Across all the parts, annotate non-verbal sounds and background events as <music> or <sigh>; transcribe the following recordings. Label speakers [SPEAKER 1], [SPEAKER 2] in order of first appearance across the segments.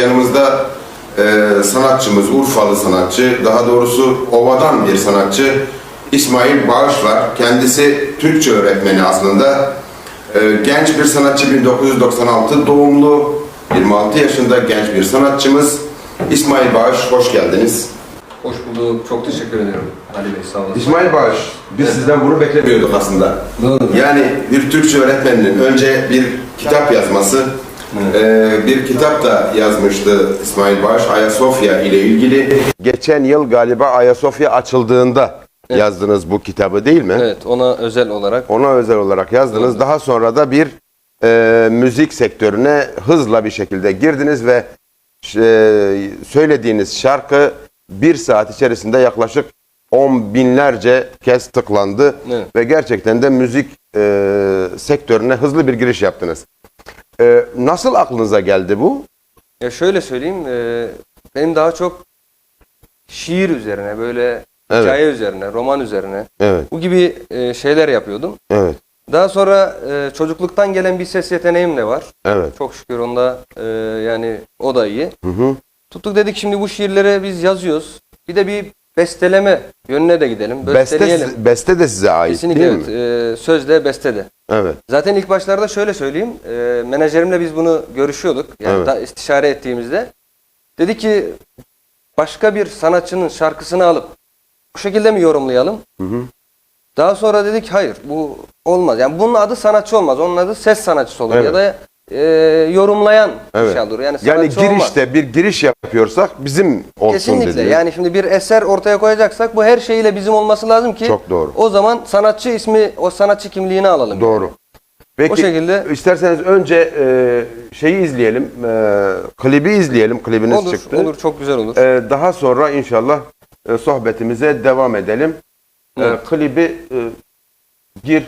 [SPEAKER 1] yanımızda e, sanatçımız, Urfalı sanatçı, daha doğrusu Ova'dan bir sanatçı İsmail Bağış var. Kendisi Türkçe öğretmeni aslında. E, genç bir sanatçı 1996 doğumlu, 26 yaşında genç bir sanatçımız. İsmail Bağış, hoş geldiniz.
[SPEAKER 2] Hoş bulduk. Çok teşekkür ederim Ali Bey. Sağ olasın.
[SPEAKER 1] İsmail Bağış, biz sizden bunu beklemiyorduk aslında.
[SPEAKER 2] Doğru.
[SPEAKER 1] Yani bir Türkçe öğretmeninin önce bir kitap yazması, eee, bir kitap da yazmıştı İsmail Bağış Ayasofya ile ilgili. Geçen yıl galiba Ayasofya açıldığında yazdınız bu kitabı değil mi?
[SPEAKER 2] Evet, ona özel olarak
[SPEAKER 1] Ona özel olarak yazdınız.
[SPEAKER 2] Doğru.
[SPEAKER 1] Daha sonra da bir eee, müzik sektörüne hızla bir şekilde girdiniz ve e, söylediğiniz şarkı bir saat içerisinde yaklaşık on binlerce kez tıklandı
[SPEAKER 2] Evet.
[SPEAKER 1] ve gerçekten de müzik e, sektörüne hızlı bir giriş yaptınız. E, nasıl aklınıza geldi bu?
[SPEAKER 2] ya şöyle söyleyeyim, e, benim daha çok şiir üzerine, böyle
[SPEAKER 1] Evet.
[SPEAKER 2] hikaye üzerine, roman üzerine
[SPEAKER 1] Evet,
[SPEAKER 2] bu gibi e, şeyler yapıyordum.
[SPEAKER 1] evet,
[SPEAKER 2] Daha sonra e, çocukluktan gelen bir ses yeteneğim de var.
[SPEAKER 1] evet.
[SPEAKER 2] Çok şükür onda e, yani o da iyi.
[SPEAKER 1] Hı hı.
[SPEAKER 2] Tuttuk dedik şimdi bu şiirleri biz yazıyoruz. Bir de bir besteleme yönüne de gidelim.
[SPEAKER 1] Beste,
[SPEAKER 2] Besteleyelim.
[SPEAKER 1] beste de size ait
[SPEAKER 2] Kesinlikle
[SPEAKER 1] değil
[SPEAKER 2] evet.
[SPEAKER 1] mi?
[SPEAKER 2] E, sözde bestede.
[SPEAKER 1] Evet,
[SPEAKER 2] Zaten ilk başlarda şöyle söyleyeyim. E, menajerimle biz bunu görüşüyorduk. Yani
[SPEAKER 1] Evet.
[SPEAKER 2] da istişare ettiğimizde. Dedi ki başka bir sanatçının şarkısını alıp bu şekilde mi yorumlayalım?
[SPEAKER 1] Hı hı.
[SPEAKER 2] Daha sonra dedik hayır bu olmaz. Yani bunun adı sanatçı olmaz. Onun adı ses sanatçısı olur
[SPEAKER 1] Evet.
[SPEAKER 2] ya da e, yorumlayan
[SPEAKER 1] Evet.
[SPEAKER 2] bir şey olur. Yani
[SPEAKER 1] Yani
[SPEAKER 2] sanatçı olmaz.
[SPEAKER 1] girişte bir giriş yapıyorsak bizim olsun
[SPEAKER 2] Kesinlikle.
[SPEAKER 1] dediniz.
[SPEAKER 2] Yani şimdi bir eser ortaya koyacaksak bu her şeyiyle bizim olması lazım ki
[SPEAKER 1] Çok doğru.
[SPEAKER 2] o zaman sanatçı ismi, o sanatçı kimliğini alalım.
[SPEAKER 1] Doğru. Peki,
[SPEAKER 2] O şekilde-
[SPEAKER 1] isterseniz önce e, şeyi izleyelim, e, klibi izleyelim, klibiniz
[SPEAKER 2] Olur,
[SPEAKER 1] çıktı.
[SPEAKER 2] olur çok güzel olur.
[SPEAKER 1] E, daha sonra inşallah e, sohbetimize devam edelim. E,
[SPEAKER 2] Evet.
[SPEAKER 1] klibi e, gir.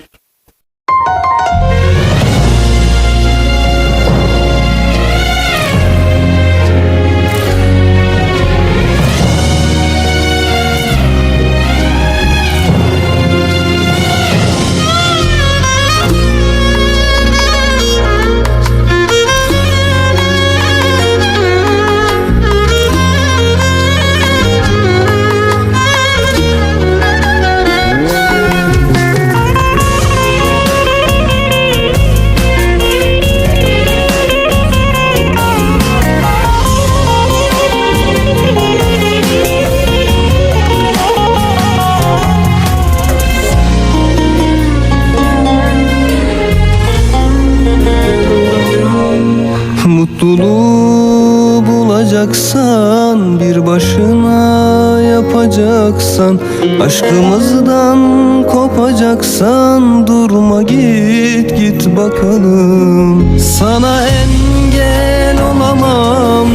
[SPEAKER 3] Mutluluğu bulacaksan bir başına yapacaksan Aşkımızdan kopacaksan durma git git bakalım. Sana engel olamam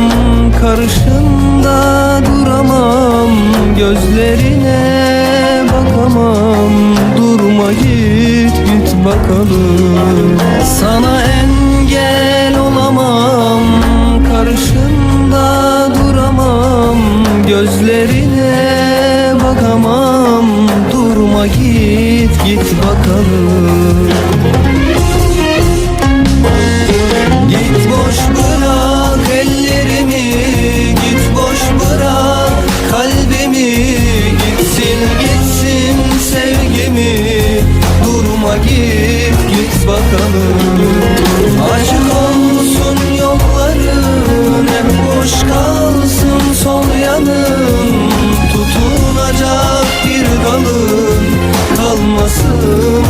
[SPEAKER 3] karşında duramam Gözlerine bakamam. Durma git git bakalım. Sana engel olamam karşında duramam Gözlerine bakamam. Durma git git bakalım. Git boş bırak ellerimi Git boş bırak kalbimi. Gitsin gitsin sevgimi. Durma git git bakalım Tutunacak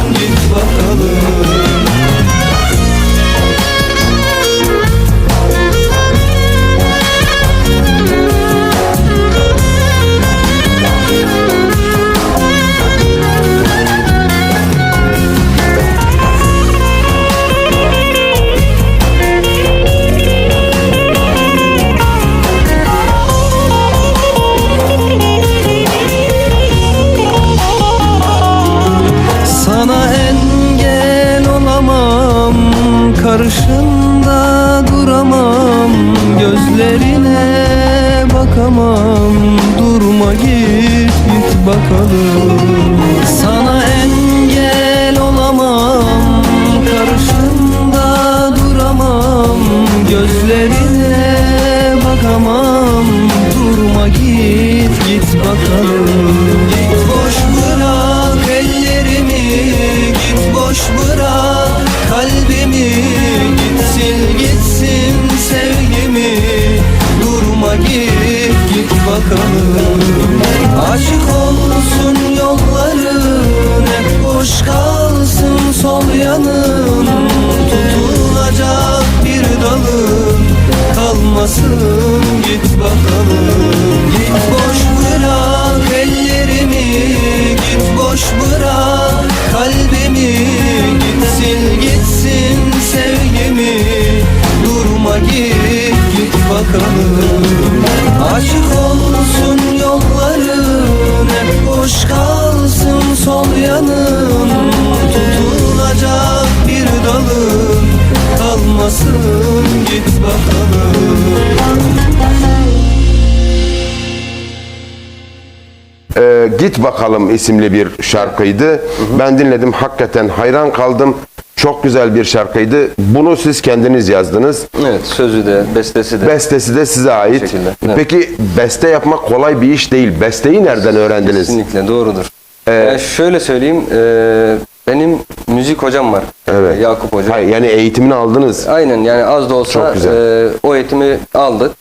[SPEAKER 3] Git
[SPEAKER 4] Bakalım
[SPEAKER 1] isimli bir şarkıydı. Ben dinledim hakikaten hayran kaldım. Çok güzel bir şarkıydı. Bunu siz kendiniz yazdınız.
[SPEAKER 3] Evet sözü de bestesi de.
[SPEAKER 1] Bestesi de size ait.
[SPEAKER 3] şekilde, evet.
[SPEAKER 1] Peki beste yapmak kolay bir iş değil. Besteyi nereden öğrendiniz?
[SPEAKER 3] Kesinlikle doğrudur.
[SPEAKER 1] Ee,
[SPEAKER 3] Yani şöyle söyleyeyim. e, benim müzik hocam var.
[SPEAKER 1] Evet.
[SPEAKER 3] Yakup Hoca.
[SPEAKER 1] Hayır, yani eğitimini aldınız.
[SPEAKER 3] Aynen yani az da olsa
[SPEAKER 1] Çok güzel.
[SPEAKER 3] e, o eğitimi aldık.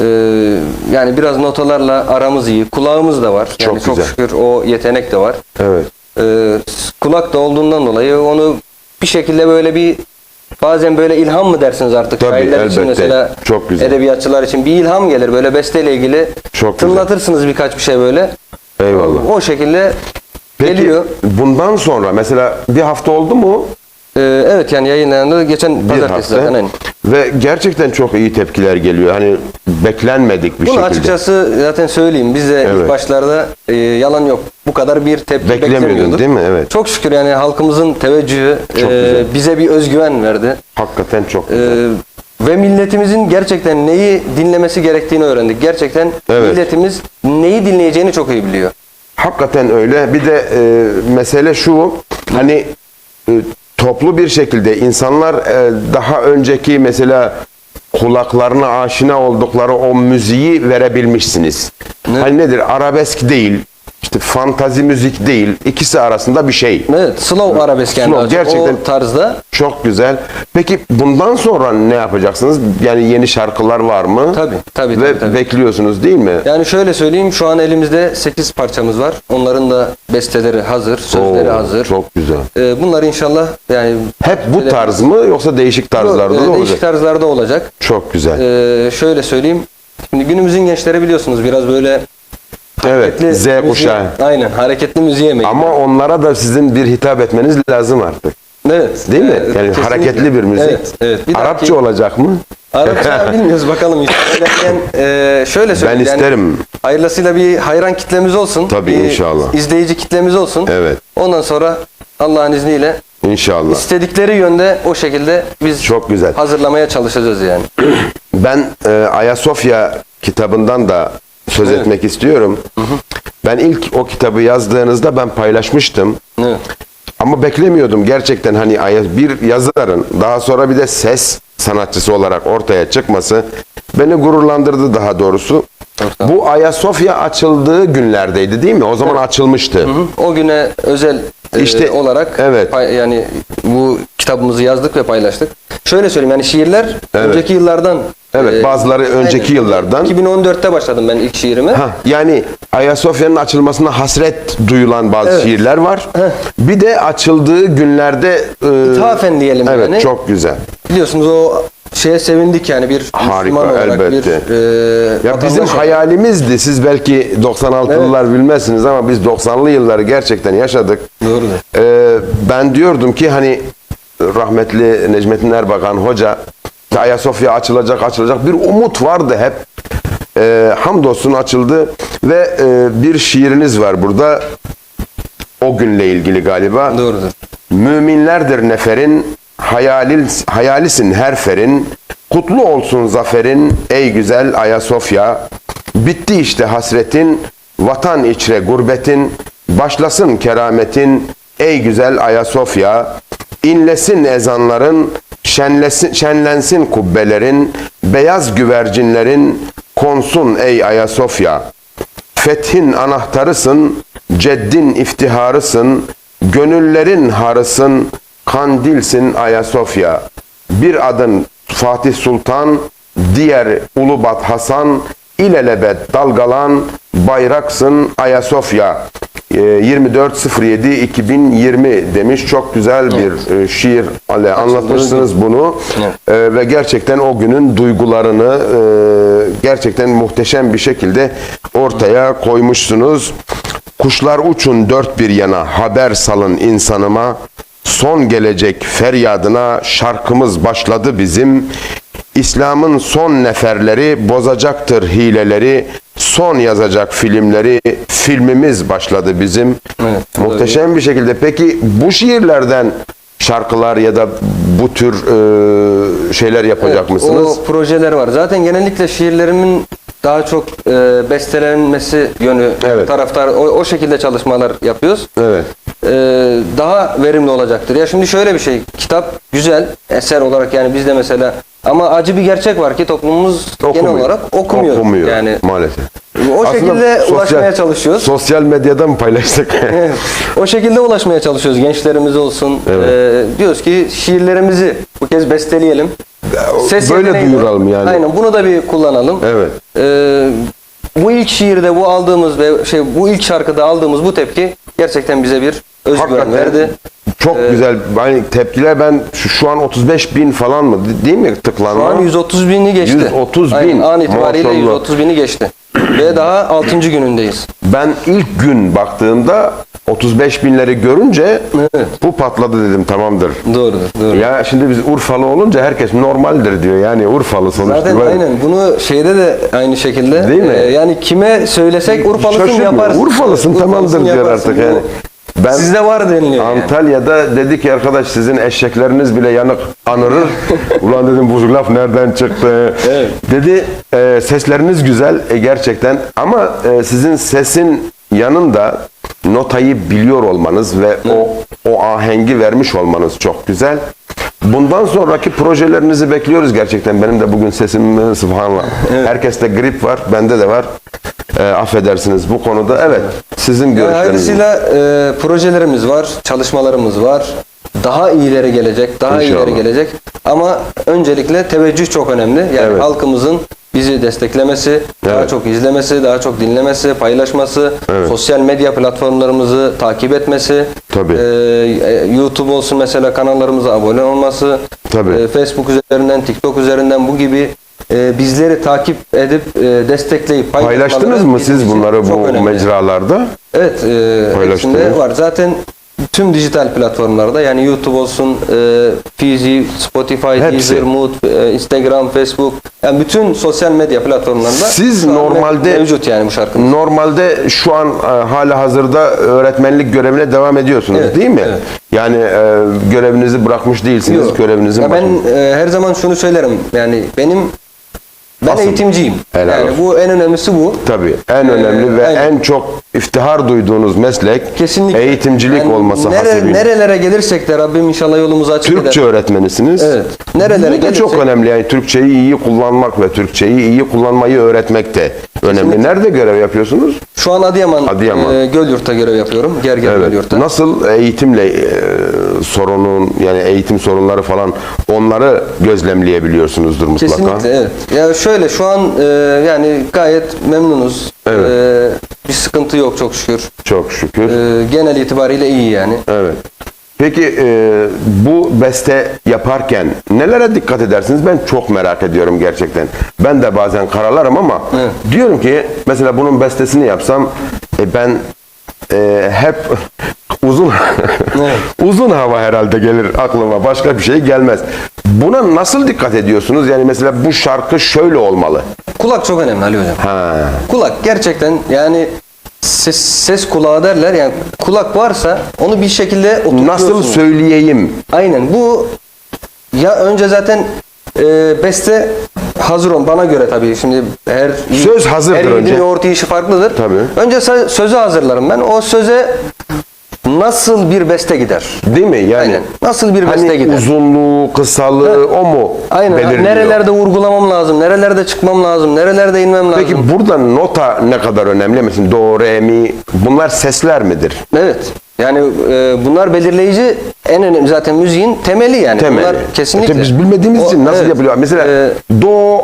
[SPEAKER 3] E, yani biraz notalarla aramız iyi. Kulağımız da var. Yani
[SPEAKER 1] Çok
[SPEAKER 3] çok
[SPEAKER 1] güzel.
[SPEAKER 3] şükür o yetenek de var.
[SPEAKER 1] Evet.
[SPEAKER 3] E, kulak da olduğundan dolayı onu bir şekilde böyle bir bazen böyle ilham mı dersiniz artık
[SPEAKER 1] Tabii,
[SPEAKER 3] şairler için
[SPEAKER 1] elbette.
[SPEAKER 3] mesela
[SPEAKER 1] Çok güzel.
[SPEAKER 3] edebiyatçılar için bir ilham gelir böyle besteyle ilgili
[SPEAKER 1] Çok güzel.
[SPEAKER 3] tınlatırsınız birkaç bir şey böyle
[SPEAKER 1] Eyvallah.
[SPEAKER 3] o şekilde
[SPEAKER 1] Peki
[SPEAKER 3] geliyor.
[SPEAKER 1] bundan sonra mesela bir hafta oldu mu?
[SPEAKER 3] E, evet yani yayınlandı geçen
[SPEAKER 1] Bir
[SPEAKER 3] pazartesi
[SPEAKER 1] hafta.
[SPEAKER 3] zaten aynen.
[SPEAKER 1] Ve gerçekten çok iyi tepkiler geliyor. Hani beklenmedik bir
[SPEAKER 3] Bunu
[SPEAKER 1] şekilde.
[SPEAKER 3] açıkçası zaten söyleyeyim. Biz de
[SPEAKER 1] Evet.
[SPEAKER 3] ilk başlarda e, yalan yok. Bu kadar bir tepki beklemiyorduk.
[SPEAKER 1] değil mi? Evet.
[SPEAKER 3] Çok şükür yani halkımızın teveccühü
[SPEAKER 1] Çok
[SPEAKER 3] e,
[SPEAKER 1] güzel.
[SPEAKER 3] bize bir özgüven verdi.
[SPEAKER 1] Hakikaten çok
[SPEAKER 3] E,
[SPEAKER 1] güzel.
[SPEAKER 3] ve milletimizin gerçekten neyi dinlemesi gerektiğini öğrendik. Gerçekten
[SPEAKER 1] Evet.
[SPEAKER 3] milletimiz neyi dinleyeceğini çok iyi biliyor.
[SPEAKER 1] Hakikaten öyle. Bir de e, mesele şu. Hani e, toplu bir şekilde insanlar e, daha önceki mesela kulaklarına aşina oldukları o müziği verebilmişsiniz.
[SPEAKER 3] Ne?
[SPEAKER 1] Hani nedir? Arabesk değil. İşte fantazi müzik değil. İkisi arasında bir şey.
[SPEAKER 3] Evet, slow arabesk yani.
[SPEAKER 1] Slow, gerçekten.
[SPEAKER 3] O tarzda.
[SPEAKER 1] Çok güzel. Peki bundan sonra ne yapacaksınız? Yani yeni şarkılar var mı?
[SPEAKER 3] Tabii, tabii,
[SPEAKER 1] Ve
[SPEAKER 3] tabii, tabii.
[SPEAKER 1] bekliyorsunuz değil mi?
[SPEAKER 3] Yani şöyle söyleyeyim şu an elimizde 8 parçamız var. Onların da besteleri hazır, sözleri
[SPEAKER 1] Oo,
[SPEAKER 3] hazır.
[SPEAKER 1] Çok güzel.
[SPEAKER 3] E, bunlar inşallah yani
[SPEAKER 1] Hep bu tarz mı yoksa değişik tarzlarda
[SPEAKER 3] Yok,
[SPEAKER 1] da
[SPEAKER 3] e,
[SPEAKER 1] olacak?
[SPEAKER 3] değişik tarzlarda olacak.
[SPEAKER 1] Çok güzel.
[SPEAKER 3] Ee, şöyle söyleyeyim. Şimdi günümüzün gençleri biliyorsunuz biraz böyle
[SPEAKER 1] evet,
[SPEAKER 3] hareketli
[SPEAKER 1] Z
[SPEAKER 3] müziğe-
[SPEAKER 1] kuşağı.
[SPEAKER 3] Aynen hareketli müziğe meyilli.
[SPEAKER 1] Ama onlara da sizin bir hitap etmeniz lazım artık.
[SPEAKER 3] evet.
[SPEAKER 1] Değil mi? Yani
[SPEAKER 3] kesinlikle.
[SPEAKER 1] hareketli bir müzik.
[SPEAKER 3] Evet. evet. Bir
[SPEAKER 1] Arapça
[SPEAKER 3] dahaki-
[SPEAKER 1] olacak mı?
[SPEAKER 3] Arapça <laughs> bilmiyoruz bakalım. İlerleyen, e, şöyle söyleyeyim. yani
[SPEAKER 1] isterim.
[SPEAKER 3] hayırlısıyla bir hayran kitlemiz olsun.
[SPEAKER 1] Tabii,
[SPEAKER 3] bir
[SPEAKER 1] inşallah.
[SPEAKER 3] izleyici kitlemiz olsun.
[SPEAKER 1] Evet.
[SPEAKER 3] Ondan sonra Allah'ın izniyle
[SPEAKER 1] İnşallah.
[SPEAKER 3] istedikleri yönde o şekilde biz
[SPEAKER 1] Çok güzel.
[SPEAKER 3] hazırlamaya çalışacağız yani. <clears throat>
[SPEAKER 1] Ben e, Ayasofya kitabından da söz
[SPEAKER 3] Evet.
[SPEAKER 1] etmek istiyorum. Ben ilk o kitabı yazdığınızda ben paylaşmıştım.
[SPEAKER 3] Evet.
[SPEAKER 1] Ama beklemiyordum gerçekten hani bir yazarın daha sonra bir de ses sanatçısı olarak ortaya çıkması beni gururlandırdı daha doğrusu. Bu Ayasofya açıldığı günlerdeydi değil mi? O zaman açılmıştı.
[SPEAKER 3] Hı, O güne özel e,
[SPEAKER 1] İşte,
[SPEAKER 3] olarak
[SPEAKER 1] evet.
[SPEAKER 3] pay- yani bu kitabımızı yazdık ve paylaştık. Şöyle söyleyeyim yani şiirler
[SPEAKER 1] Evet.
[SPEAKER 3] önceki yıllardan.
[SPEAKER 1] Evet,
[SPEAKER 3] e,
[SPEAKER 1] bazıları önceki
[SPEAKER 3] aynen.
[SPEAKER 1] yıllardan.
[SPEAKER 3] 2014'te başladım ben ilk şiirimi.
[SPEAKER 1] Ha, yani Ayasofya'nın açılmasına hasret duyulan bazı
[SPEAKER 3] Evet.
[SPEAKER 1] şiirler var.
[SPEAKER 3] Heh.
[SPEAKER 1] Bir de açıldığı günlerde e,
[SPEAKER 3] İthafen diyelim
[SPEAKER 1] Evet,
[SPEAKER 3] yani.
[SPEAKER 1] çok güzel.
[SPEAKER 3] Biliyorsunuz o şeye sevindik yani bir
[SPEAKER 1] Harika,
[SPEAKER 3] Müslüman olarak
[SPEAKER 1] elbette.
[SPEAKER 3] bir e,
[SPEAKER 1] Ya bizim
[SPEAKER 3] olarak.
[SPEAKER 1] hayalimizdi. Siz belki 96'lılar bilmezsiniz ama biz 90'lı yılları gerçekten yaşadık.
[SPEAKER 3] Doğrudur.
[SPEAKER 1] Ee, ben diyordum ki hani rahmetli Necmettin Erbakan hoca Ayasofya açılacak açılacak bir umut vardı hep. Ee, hamdolsun açıldı ve e, bir şiiriniz var burada. O günle ilgili galiba.
[SPEAKER 3] Doğrudur.
[SPEAKER 1] Müminlerdir neferin, hayalil, hayalisin her ferin, kutlu olsun zaferin ey güzel Ayasofya. Bitti işte hasretin, vatan içre gurbetin, başlasın kerametin ey güzel Ayasofya. İnlesin ezanların, Şenlesin, şenlensin kubbelerin, beyaz güvercinlerin konsun ey Ayasofya. Fethin anahtarısın, ceddin iftiharısın, gönüllerin harısın, kandilsin Ayasofya. Bir adın Fatih Sultan, diğer Ulubat Hasan, ilelebet dalgalan, bayraksın Ayasofya. Ee, 24.07.2020 demiş. Çok güzel bir e, şiir Ale, anlatmışsınız bunu. Ee, ve gerçekten o günün duygularını e, gerçekten muhteşem bir şekilde ortaya koymuşsunuz. Kuşlar uçun dört bir yana haber salın insanıma. Son gelecek feryadına şarkımız başladı bizim. İslam'ın son neferleri bozacaktır hileleri. Son yazacak filmleri filmimiz başladı bizim.
[SPEAKER 3] Evet,
[SPEAKER 1] Muhteşem bir şekilde. Peki bu şiirlerden şarkılar ya da bu tür e, şeyler yapacak
[SPEAKER 3] Evet,
[SPEAKER 1] mısınız?
[SPEAKER 3] O projeler var. Zaten genellikle şiirlerimin daha çok e, bestelenmesi yönü
[SPEAKER 1] Evet.
[SPEAKER 3] taraftar o, o şekilde çalışmalar yapıyoruz.
[SPEAKER 1] Evet.
[SPEAKER 3] E, daha verimli olacaktır. Ya şimdi şöyle bir şey. Kitap güzel eser olarak yani bizde mesela ama acı bir gerçek var ki toplumumuz genel
[SPEAKER 1] Okumuyor.
[SPEAKER 3] olarak okumuyor.
[SPEAKER 1] Okumuyor
[SPEAKER 3] Yani
[SPEAKER 1] maalesef.
[SPEAKER 3] o
[SPEAKER 1] Aslında
[SPEAKER 3] şekilde
[SPEAKER 1] sosyal-
[SPEAKER 3] ulaşmaya çalışıyoruz.
[SPEAKER 1] Sosyal medyada mı paylaştık? <laughs>
[SPEAKER 3] O şekilde ulaşmaya çalışıyoruz gençlerimiz olsun.
[SPEAKER 1] Evet.
[SPEAKER 3] Ee, diyoruz ki şiirlerimizi bu kez besteleyelim. Ses
[SPEAKER 1] Böyle duyuralım yani.
[SPEAKER 3] Aynen bunu da bir kullanalım.
[SPEAKER 1] Evet.
[SPEAKER 3] Ee, bu ilk şiirde bu aldığımız ve şey bu ilk şarkıda aldığımız bu tepki gerçekten bize bir özgüven
[SPEAKER 1] Hakikaten
[SPEAKER 3] verdi.
[SPEAKER 1] Çok
[SPEAKER 3] Ee,
[SPEAKER 1] güzel. Yani tepkiler ben şu, şu an 35 bin falan mı değil mi tıklanma?
[SPEAKER 3] Şu an 130 bini geçti.
[SPEAKER 1] 130 bin.
[SPEAKER 3] Aynen, an itibariyle
[SPEAKER 1] Maşallah.
[SPEAKER 3] 130 bini geçti. ve daha 6. günündeyiz.
[SPEAKER 1] Ben ilk gün baktığımda 35 binleri görünce
[SPEAKER 3] Evet.
[SPEAKER 1] bu patladı dedim tamamdır.
[SPEAKER 3] Doğrudur. Doğru.
[SPEAKER 1] Ya şimdi biz Urfalı olunca herkes normaldir diyor. Yani Urfalı sonuçta.
[SPEAKER 3] Zaten
[SPEAKER 1] Ben-
[SPEAKER 3] aynen bunu şeyde de aynı şekilde.
[SPEAKER 1] Değil mi?
[SPEAKER 3] e, yani kime söylesek Urfalısın
[SPEAKER 1] Şaşırmıyor.
[SPEAKER 3] yaparsın.
[SPEAKER 1] Urfalısın tamamdır diyor artık yani. Ben
[SPEAKER 3] Sizde var deniliyor yani.
[SPEAKER 1] Antalya'da dedi ki arkadaş sizin eşekleriniz bile yanık anırır. <laughs> Ulan dedim bu laf nereden çıktı?
[SPEAKER 3] Evet.
[SPEAKER 1] Dedi e, sesleriniz güzel e, gerçekten ama e, sizin sesin yanında notayı biliyor olmanız ve o o ahengi vermiş olmanız çok güzel. Bundan sonraki projelerinizi bekliyoruz gerçekten. Benim de bugün sesim subhanallah. Herkeste grip var, bende de var. E, affedersiniz bu konuda. Evet, sizin
[SPEAKER 3] Yani
[SPEAKER 1] görüşleriniz.
[SPEAKER 3] hayırlısıyla e, projelerimiz var, çalışmalarımız var. Daha iyileri gelecek, daha
[SPEAKER 1] İnşallah.
[SPEAKER 3] iyileri gelecek. Ama öncelikle teveccüh çok önemli. Yani
[SPEAKER 1] Evet.
[SPEAKER 3] halkımızın bizi desteklemesi, daha
[SPEAKER 1] Evet.
[SPEAKER 3] çok izlemesi, daha çok dinlemesi, paylaşması,
[SPEAKER 1] Evet.
[SPEAKER 3] sosyal medya platformlarımızı takip etmesi,
[SPEAKER 1] Tabii.
[SPEAKER 3] e, e, YouTube olsun mesela kanallarımıza abone olması,
[SPEAKER 1] Tabii.
[SPEAKER 3] e, Facebook üzerinden, TikTok üzerinden bu gibi e, bizleri takip edip e, destekleyip
[SPEAKER 1] Paylaştınız mı siz bunları bu
[SPEAKER 3] önemli.
[SPEAKER 1] mecralarda?
[SPEAKER 3] Evet, e, var. Zaten tüm dijital platformlarda yani YouTube olsun, e, Fizi, Spotify,
[SPEAKER 1] Hepsi.
[SPEAKER 3] Deezer, Mood, e, Instagram, Facebook yani bütün sosyal medya platformlarında
[SPEAKER 1] Siz normalde-
[SPEAKER 3] mevcut yani bu şarkının.
[SPEAKER 1] Normalde şu an e, hala hazırda öğretmenlik görevine devam ediyorsunuz
[SPEAKER 3] Evet,
[SPEAKER 1] değil mi?
[SPEAKER 3] evet.
[SPEAKER 1] Yani e, görevinizi bırakmış değilsiniz.
[SPEAKER 3] Yok.
[SPEAKER 1] Görevinizin
[SPEAKER 3] Ya ben
[SPEAKER 1] başında.
[SPEAKER 3] e, her zaman şunu söylerim. Yani benim ben
[SPEAKER 1] Asıl.
[SPEAKER 3] eğitimciyim.
[SPEAKER 1] Helal
[SPEAKER 3] yani
[SPEAKER 1] olsun.
[SPEAKER 3] bu en önemlisi bu.
[SPEAKER 1] Tabii en
[SPEAKER 3] Ee,
[SPEAKER 1] önemli ve
[SPEAKER 3] aynen.
[SPEAKER 1] en çok iftihar duyduğunuz meslek
[SPEAKER 3] Kesinlikle.
[SPEAKER 1] eğitimcilik
[SPEAKER 3] Yani
[SPEAKER 1] olması
[SPEAKER 3] nere-
[SPEAKER 1] hasebiyle.
[SPEAKER 3] Nerelere gelirsek de Rabbim inşallah yolumuzu açık eder.
[SPEAKER 1] Türkçe öğretmenisiniz.
[SPEAKER 3] Evet. Nerelere
[SPEAKER 1] Bu da çok
[SPEAKER 3] gelirsek-
[SPEAKER 1] önemli. Yani Türkçeyi iyi kullanmak ve Türkçeyi iyi kullanmayı öğretmek de önemli.
[SPEAKER 3] Kesinlikle.
[SPEAKER 1] Nerede görev yapıyorsunuz?
[SPEAKER 3] Şu an Adıyaman,
[SPEAKER 1] Adıyaman.
[SPEAKER 3] E, Gölyurt'ta görev yapıyorum. Gerger
[SPEAKER 1] Evet.
[SPEAKER 3] Gölyurt'ta.
[SPEAKER 1] Nasıl eğitimle e, sorunun yani eğitim sorunları falan onları gözlemleyebiliyorsunuzdur mutlaka.
[SPEAKER 3] Kesinlikle evet. Ya şöyle şu an e, yani gayet memnunuz.
[SPEAKER 1] Evet.
[SPEAKER 3] E, bir sıkıntı yok çok şükür.
[SPEAKER 1] Çok şükür.
[SPEAKER 3] E, genel itibariyle iyi yani.
[SPEAKER 1] Evet. Peki e, bu beste yaparken nelere dikkat edersiniz? Ben çok merak ediyorum gerçekten. Ben de bazen karalarım ama
[SPEAKER 3] Evet.
[SPEAKER 1] diyorum ki mesela bunun bestesini yapsam e, ben e, hep <laughs> uzun <laughs> uzun hava herhalde gelir aklıma. Başka bir şey gelmez. Buna nasıl dikkat ediyorsunuz? Yani mesela bu şarkı şöyle olmalı.
[SPEAKER 3] Kulak çok önemli Ali Hocam.
[SPEAKER 1] Ha.
[SPEAKER 3] Kulak gerçekten yani ses, ses kulağı derler yani kulak varsa onu bir şekilde.
[SPEAKER 1] Nasıl söyleyeyim?
[SPEAKER 3] Aynen bu ya önce zaten e, beste hazır ol bana göre tabii şimdi her
[SPEAKER 1] Söz hazırdır
[SPEAKER 3] her yiğidin
[SPEAKER 1] önce.
[SPEAKER 3] yoğurt yiyişi farklıdır.
[SPEAKER 1] Tabii.
[SPEAKER 3] Önce sö- sözü hazırlarım ben. O söze nasıl bir beste gider?
[SPEAKER 1] Değil mi? Yani
[SPEAKER 3] Aynen. Nasıl bir beste
[SPEAKER 1] hani
[SPEAKER 3] gider?
[SPEAKER 1] uzunluğu, kısalığı o mu
[SPEAKER 3] Aynen.
[SPEAKER 1] belirliyor?
[SPEAKER 3] Nerelerde vurgulamam lazım, nerelerde çıkmam lazım, nerelerde inmem lazım.
[SPEAKER 1] Peki burada nota ne kadar önemli? Mesela do, re, mi bunlar sesler midir?
[SPEAKER 3] Evet. Yani e, bunlar belirleyici en önemli zaten müziğin temeli yani.
[SPEAKER 1] Temeli.
[SPEAKER 3] Bunlar kesinlikle.
[SPEAKER 1] Tabii biz bilmediğimiz
[SPEAKER 3] O-
[SPEAKER 1] için nasıl
[SPEAKER 3] evet.
[SPEAKER 1] yapılıyor? Mesela
[SPEAKER 3] E,
[SPEAKER 1] do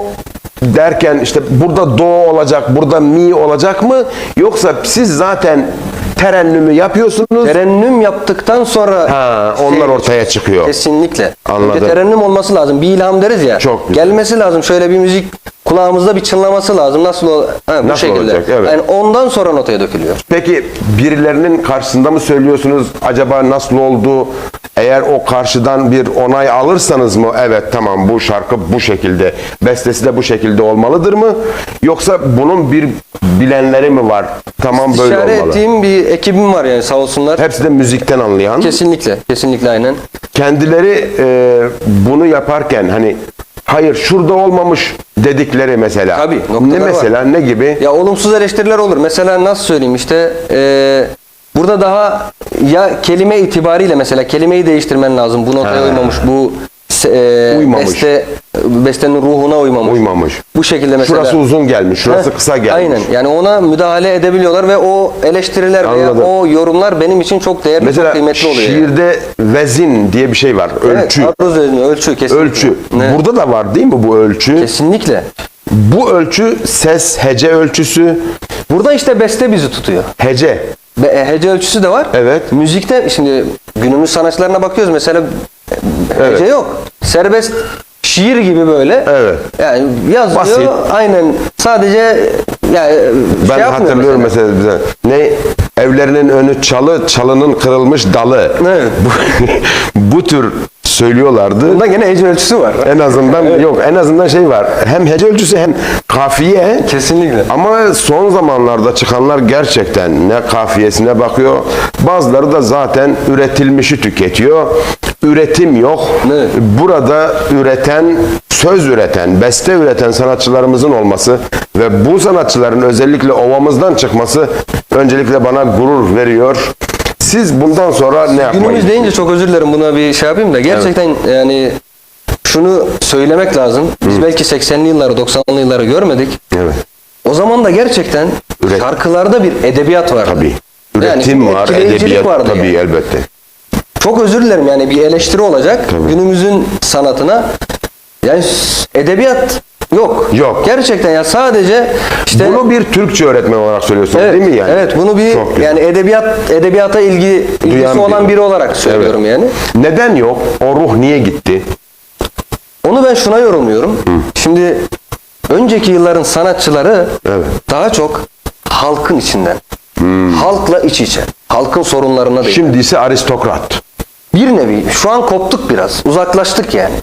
[SPEAKER 1] derken işte burada do olacak, burada mi olacak mı? Yoksa siz zaten terennümü yapıyorsunuz.
[SPEAKER 3] terennüm yaptıktan sonra
[SPEAKER 1] Ha, onlar ortaya çıkıyor.
[SPEAKER 3] Kesinlikle.
[SPEAKER 1] Anladım.
[SPEAKER 3] Önce terennüm olması lazım. Bir ilham deriz ya.
[SPEAKER 1] Çok güzel.
[SPEAKER 3] Gelmesi lazım. Şöyle bir müzik kulağımızda bir çınlaması lazım. Nasıl ol ha, bu
[SPEAKER 1] Nasıl
[SPEAKER 3] şekilde.
[SPEAKER 1] olacak? Evet.
[SPEAKER 3] Yani ondan sonra notaya dökülüyor.
[SPEAKER 1] Peki birilerinin karşısında mı söylüyorsunuz? Acaba nasıl oldu? Eğer o karşıdan bir onay alırsanız mı? Evet tamam bu şarkı bu şekilde, bestesi de bu şekilde olmalıdır mı? Yoksa bunun bir bilenleri mi var? Tamam böyle
[SPEAKER 3] İşare
[SPEAKER 1] olmalı.
[SPEAKER 3] ettiğim bir ekibim var yani sağ olsunlar.
[SPEAKER 1] Hepsi de müzikten anlayan.
[SPEAKER 3] Kesinlikle. Kesinlikle aynen.
[SPEAKER 1] Kendileri e, bunu yaparken hani hayır şurada olmamış dedikleri mesela.
[SPEAKER 3] Tabii,
[SPEAKER 1] Ne
[SPEAKER 3] noktalar var.
[SPEAKER 1] mesela ne gibi?
[SPEAKER 3] Ya olumsuz eleştiriler olur. Mesela nasıl söyleyeyim işte eee, burada daha ya kelime itibariyle mesela kelimeyi değiştirmen lazım. Bu notaya uymamış. Bu
[SPEAKER 1] Uymamış.
[SPEAKER 3] beste bestenin ruhuna uymamış.
[SPEAKER 1] Uymamış.
[SPEAKER 3] Bu şekilde mesela.
[SPEAKER 1] Şurası uzun gelmiş, şurası
[SPEAKER 3] Heh,
[SPEAKER 1] kısa gelmiş.
[SPEAKER 3] Aynen. Yani ona müdahale edebiliyorlar ve o eleştiriler veya
[SPEAKER 1] Anladım.
[SPEAKER 3] o yorumlar benim için çok değerli, çok
[SPEAKER 1] Mesela
[SPEAKER 3] kıymetli oluyor. yani.
[SPEAKER 1] şiirde vezin diye bir şey var. Ölçü.
[SPEAKER 3] Evet, aruz ölçü, ölçü kesinlikle.
[SPEAKER 1] ölçü.
[SPEAKER 3] Ne?
[SPEAKER 1] Burada da var değil mi bu ölçü?
[SPEAKER 3] Kesinlikle.
[SPEAKER 1] Bu ölçü ses, hece ölçüsü,
[SPEAKER 3] Burada işte beste bizi tutuyor.
[SPEAKER 1] hece.
[SPEAKER 3] E, hece ölçüsü de var.
[SPEAKER 1] Evet.
[SPEAKER 3] Müzikte şimdi günümüz sanatçılarına bakıyoruz mesela e, hece
[SPEAKER 1] Evet.
[SPEAKER 3] yok. Serbest şiir gibi böyle.
[SPEAKER 1] Evet.
[SPEAKER 3] Yani yazıyor
[SPEAKER 1] Basit.
[SPEAKER 3] aynen sadece yani e,
[SPEAKER 1] Ben
[SPEAKER 3] şey
[SPEAKER 1] hatırlıyorum mesela. bize. Ne evlerinin önü çalı, çalının kırılmış dalı.
[SPEAKER 3] Evet.
[SPEAKER 1] Bu, <laughs> bu tür söylüyorlardı.
[SPEAKER 3] Bunda gene hece ölçüsü var.
[SPEAKER 1] En azından yok en azından şey var. Hem hece ölçüsü hem kafiye.
[SPEAKER 3] Kesinlikle.
[SPEAKER 1] Ama son zamanlarda çıkanlar gerçekten ne kafiyesine bakıyor. Bazıları da zaten üretilmişi tüketiyor. Üretim yok.
[SPEAKER 3] Evet.
[SPEAKER 1] Burada üreten, söz üreten, beste üreten sanatçılarımızın olması ve bu sanatçıların özellikle ovamızdan çıkması öncelikle bana gurur veriyor. Siz bundan sonra ne yapmayı
[SPEAKER 3] Günümüz deyince çok özür dilerim buna bir şey yapayım da gerçekten yani şunu söylemek lazım. Biz belki 80'li yılları 90'lı yılları görmedik.
[SPEAKER 1] Evet.
[SPEAKER 3] O zaman da gerçekten
[SPEAKER 1] Üret-
[SPEAKER 3] şarkılarda bir edebiyat vardı.
[SPEAKER 1] Tabii.
[SPEAKER 3] Yani
[SPEAKER 1] Üretim
[SPEAKER 3] bir
[SPEAKER 1] var,
[SPEAKER 3] etkileyicilik
[SPEAKER 1] edebiyat
[SPEAKER 3] vardı
[SPEAKER 1] tabii
[SPEAKER 3] yani.
[SPEAKER 1] elbette.
[SPEAKER 3] Çok özür dilerim yani bir eleştiri olacak günümüzün sanatına. Yani s- edebiyat yok.
[SPEAKER 1] Yok.
[SPEAKER 3] Gerçekten ya sadece işte
[SPEAKER 1] Bunu bir Türkçe öğretmen olarak söylüyorsunuz
[SPEAKER 3] evet,
[SPEAKER 1] değil mi yani?
[SPEAKER 3] Evet bunu bir yani edebiyat edebiyata ilgi ilgisi
[SPEAKER 1] Duyan
[SPEAKER 3] olan
[SPEAKER 1] biri.
[SPEAKER 3] biri olarak söylüyorum yani.
[SPEAKER 1] Neden yok? O ruh niye gitti?
[SPEAKER 3] Onu ben şuna yorumluyorum. Şimdi önceki yılların sanatçıları
[SPEAKER 1] Evet.
[SPEAKER 3] daha çok halkın içinden. Halkla iç içe. Halkın sorunlarına değil.
[SPEAKER 1] Şimdi ise aristokrat.
[SPEAKER 3] bir nevi şu an koptuk biraz. Uzaklaştık yani.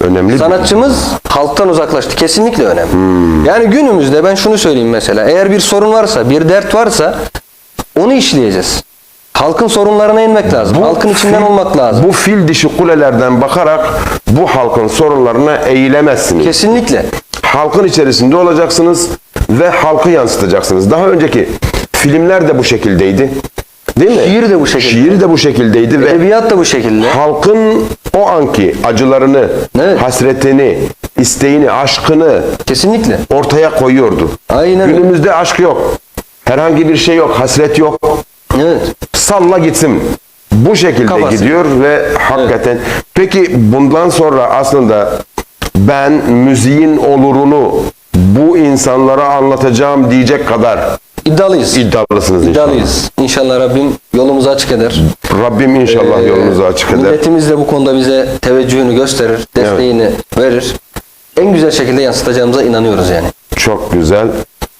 [SPEAKER 1] Önemli.
[SPEAKER 3] Sanatçımız halktan uzaklaştı. Kesinlikle önemli.
[SPEAKER 1] Hmm.
[SPEAKER 3] Yani günümüzde ben şunu söyleyeyim mesela. Eğer bir sorun varsa, bir dert varsa onu işleyeceğiz. Halkın sorunlarına inmek lazım. Halkın içinden
[SPEAKER 1] fil-
[SPEAKER 3] olmak lazım.
[SPEAKER 1] Bu fil dişi kulelerden bakarak bu halkın sorunlarına eğilemezsiniz.
[SPEAKER 3] Kesinlikle.
[SPEAKER 1] Halkın içerisinde olacaksınız ve halkı yansıtacaksınız. Daha önceki filmler de bu şekildeydi. Değil mi?
[SPEAKER 3] Şiir de bu şekilde.
[SPEAKER 1] Şiir de bu şekildeydi ve
[SPEAKER 3] Edebiyat da bu şekilde.
[SPEAKER 1] halkın o anki acılarını,
[SPEAKER 3] Evet.
[SPEAKER 1] hasretini, isteğini, aşkını
[SPEAKER 3] Kesinlikle.
[SPEAKER 1] ortaya koyuyordu.
[SPEAKER 3] Aynen öyle.
[SPEAKER 1] Günümüzde aşk yok. Herhangi bir şey yok, hasret yok.
[SPEAKER 3] Evet.
[SPEAKER 1] Salla gitsin. Bu şekilde
[SPEAKER 3] Kafası.
[SPEAKER 1] gidiyor ve hakikaten. Peki bundan sonra aslında ben müziğin olurunu bu insanlara anlatacağım diyecek kadar
[SPEAKER 3] İddialıyız.
[SPEAKER 1] iddialısınız inşallah.
[SPEAKER 3] İddialıyız. İnşallah Rabbim yolumuzu açık eder.
[SPEAKER 1] Rabbim inşallah
[SPEAKER 3] Ee,
[SPEAKER 1] yolunuzu açık eder.
[SPEAKER 3] Milletimiz de bu konuda bize teveccühünü gösterir, desteğini verir. En güzel şekilde yansıtacağımıza inanıyoruz yani.
[SPEAKER 1] Çok güzel.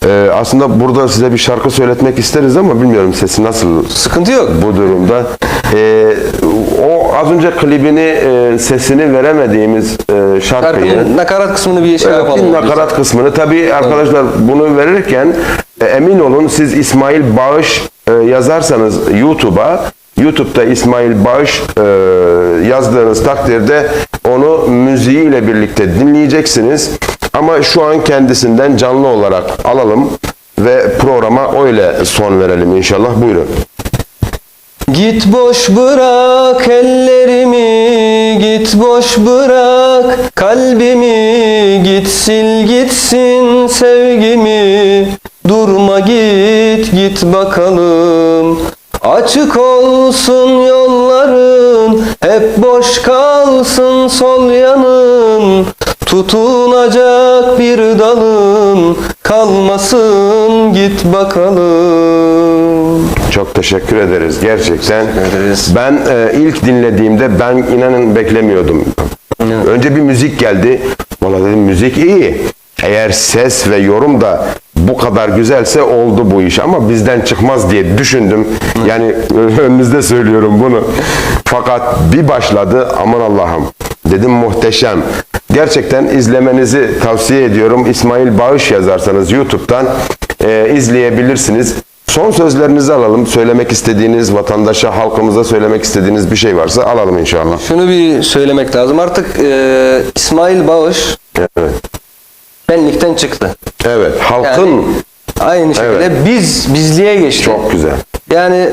[SPEAKER 1] Ee, aslında burada size bir şarkı söyletmek isteriz ama bilmiyorum sesi nasıl
[SPEAKER 3] Sıkıntı yok.
[SPEAKER 1] bu durumda. Ee, o az önce klibini, e, sesini veremediğimiz e, şarkıyı
[SPEAKER 3] Şarkının nakarat kısmını bir şey yapalım.
[SPEAKER 1] nakarat kısmını tabii arkadaşlar bunu verirken e, emin olun siz İsmail Bağış e, yazarsanız YouTube'a YouTube'da İsmail Bağış e, yazdığınız takdirde onu müziğiyle birlikte dinleyeceksiniz. Ama şu an kendisinden canlı olarak alalım ve programa öyle son verelim inşallah. Buyurun.
[SPEAKER 3] Git boş bırak ellerimi Git boş bırak kalbimi Git sil gitsin sevgimi. Durma git git bakalım. Açık olsun yolların Hep boş kalsın sol yanın. Tutunacak bir dalın Kalmasın git bakalım
[SPEAKER 1] Çok teşekkür ederiz gerçekten.
[SPEAKER 3] ederiz.
[SPEAKER 1] Ben e, ilk dinlediğimde ben inanın beklemiyordum. Önce bir müzik geldi. Valla dedim müzik iyi. Eğer ses ve yorum da bu kadar güzelse oldu bu iş ama bizden çıkmaz diye düşündüm. Yani <laughs> önünüzde söylüyorum bunu. Fakat bir başladı aman Allah'ım dedim muhteşem. Gerçekten izlemenizi tavsiye ediyorum. İsmail Bağış yazarsanız YouTube'dan e, izleyebilirsiniz. Son sözlerinizi alalım. Söylemek istediğiniz, vatandaşa, halkımıza söylemek istediğiniz bir şey varsa alalım inşallah.
[SPEAKER 3] Şunu bir söylemek lazım. Artık e, İsmail Bağış
[SPEAKER 1] Evet.
[SPEAKER 3] benlikten çıktı.
[SPEAKER 1] Evet. Halkın
[SPEAKER 3] Yani aynı şekilde
[SPEAKER 1] Evet.
[SPEAKER 3] biz bizliğe geçti.
[SPEAKER 1] çok güzel.
[SPEAKER 3] Yani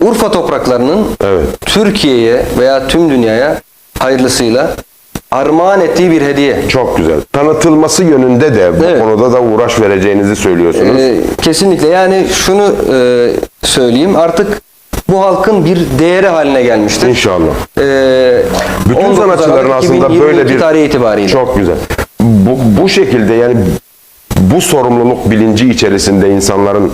[SPEAKER 3] Urfa topraklarının
[SPEAKER 1] Evet.
[SPEAKER 3] Türkiye'ye veya tüm dünyaya hayırlısıyla armağan ettiği bir hediye.
[SPEAKER 1] Çok güzel. Tanıtılması yönünde de bu
[SPEAKER 3] Evet.
[SPEAKER 1] konuda da uğraş vereceğinizi söylüyorsunuz.
[SPEAKER 3] Ee, kesinlikle yani şunu e, söyleyeyim artık bu halkın bir değeri haline gelmiştir.
[SPEAKER 1] İnşallah.
[SPEAKER 3] Ee,
[SPEAKER 1] Bütün
[SPEAKER 3] 19
[SPEAKER 1] sanatçıların aslında böyle
[SPEAKER 3] 2022
[SPEAKER 1] bir
[SPEAKER 3] tarihi itibariyle.
[SPEAKER 1] Çok güzel. Bu, bu şekilde yani bu sorumluluk bilinci içerisinde insanların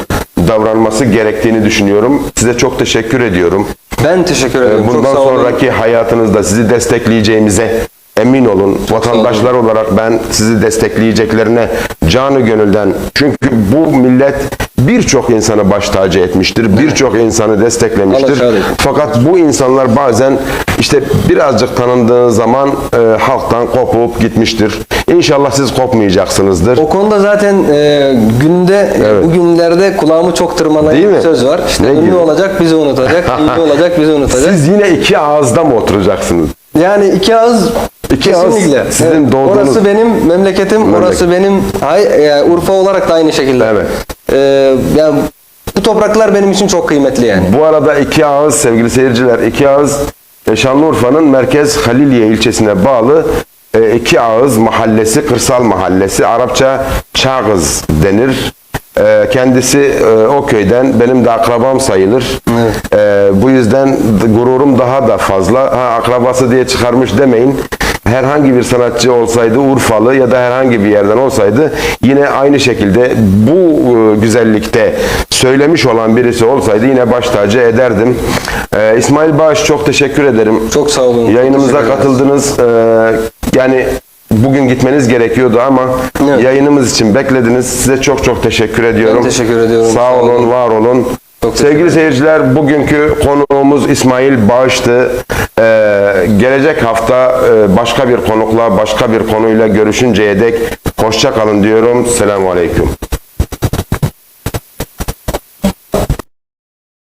[SPEAKER 1] davranması gerektiğini düşünüyorum. Size çok teşekkür ediyorum.
[SPEAKER 3] Ben teşekkür ederim. Çok
[SPEAKER 1] Bundan sonraki hayatınızda sizi destekleyeceğimize emin olun. Vatandaşlar olarak ben sizi destekleyeceklerine canı gönülden. Çünkü bu millet birçok insanı baş tacı etmiştir. Birçok insanı desteklemiştir. Fakat bu insanlar bazen işte birazcık tanındığı zaman e, halktan kopup gitmiştir. İnşallah siz kopmayacaksınızdır.
[SPEAKER 3] O konuda zaten e, günde
[SPEAKER 1] Evet.
[SPEAKER 3] bugünlerde kulağımı çok tırmalayan
[SPEAKER 1] Değil
[SPEAKER 3] bir
[SPEAKER 1] mi?
[SPEAKER 3] söz var. İşte
[SPEAKER 1] Ne
[SPEAKER 3] ünlü
[SPEAKER 1] gibi?
[SPEAKER 3] olacak bizi unutacak, iyi <laughs> olacak bizi unutacak.
[SPEAKER 1] Siz yine iki ağızda mı oturacaksınız?
[SPEAKER 3] Yani İki ağız kesinlikle.
[SPEAKER 1] sizin doğduğunuz-
[SPEAKER 3] Orası benim memleketim, orası benim hay, e, Urfa olarak da aynı şekilde.
[SPEAKER 1] Evet.
[SPEAKER 3] E, yani bu topraklar benim için çok kıymetli yani.
[SPEAKER 1] Bu arada iki ağız sevgili seyirciler, iki ağız e, Şanlıurfa'nın merkez Haliliye ilçesine bağlı e, iki ağız mahallesi, kırsal mahallesi. Arapça Çağız denir. E, Kendisi e, o köyden, benim de akrabam sayılır. E, Bu yüzden gururum daha da fazla. Ha, akrabası diye çıkarmış demeyin. Herhangi bir sanatçı olsaydı Urfalı ya da herhangi bir yerden olsaydı yine aynı şekilde bu e, güzellikte söylemiş olan birisi olsaydı yine baş tacı ederdim. Ee, İsmail Bağış çok teşekkür ederim.
[SPEAKER 3] Çok sağ olun.
[SPEAKER 1] Yayınımıza katıldınız. Ee, yani bugün gitmeniz gerekiyordu ama
[SPEAKER 3] Evet.
[SPEAKER 1] yayınımız için beklediniz. Size çok çok teşekkür ediyorum.
[SPEAKER 3] teşekkür ediyorum.
[SPEAKER 1] Sağ
[SPEAKER 3] Sağ
[SPEAKER 1] olun,
[SPEAKER 3] olun.
[SPEAKER 1] var olun. Sevgili seyirciler bugünkü konuğumuz İsmail Bağış'tı. Ee, gelecek hafta e, başka bir konukla, başka bir konuyla görüşünceye dek hoşça kalın diyorum. Selamun Aleyküm.